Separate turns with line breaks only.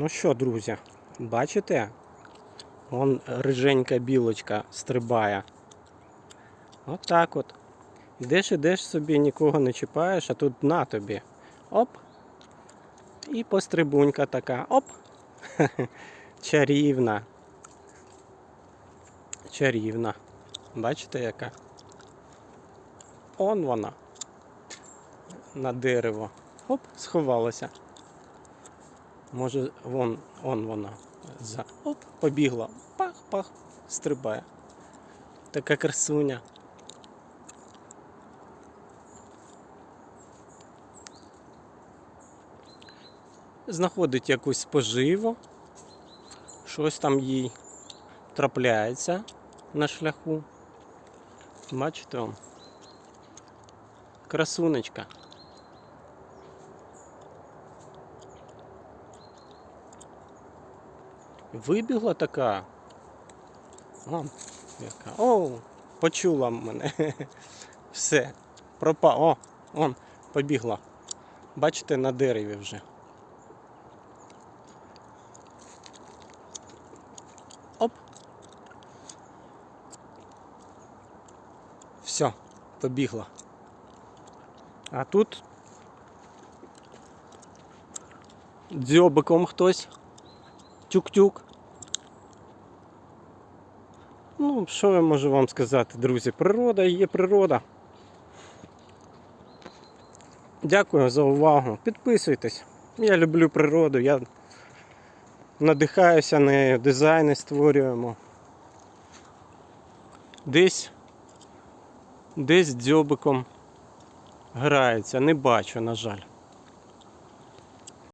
Ну що, друзі, бачите? Вон риженька білочка стрибає. От так от. Ідеш, ідеш собі, нікого не чіпаєш, а тут на тобі. Оп. І пострибунька така. Оп. Чарівна. Чарівна. Бачите, яка? Он вона. На дерево. Оп, сховалася. Може, вон, вон вона. За. Оп, побігла. Пах-пах, стрибає. Така красуня. Знаходить якусь поживу. Щось там їй трапляється на шляху. Бачите? он? Красунечка. Вибігла така. О, яка. О, почула мене. Все. Пропа. О, он, побігла. Бачите, на дереві вже. Оп. Все, побігла. А тут дзьобиком хтось. Тюк-тюк. Ну, що я можу вам сказати, друзі? Природа є природа. Дякую за увагу. Підписуйтесь. Я люблю природу, я надихаюся нею, дизайни створюємо. Десь десь дзьобиком грається, не бачу, на жаль.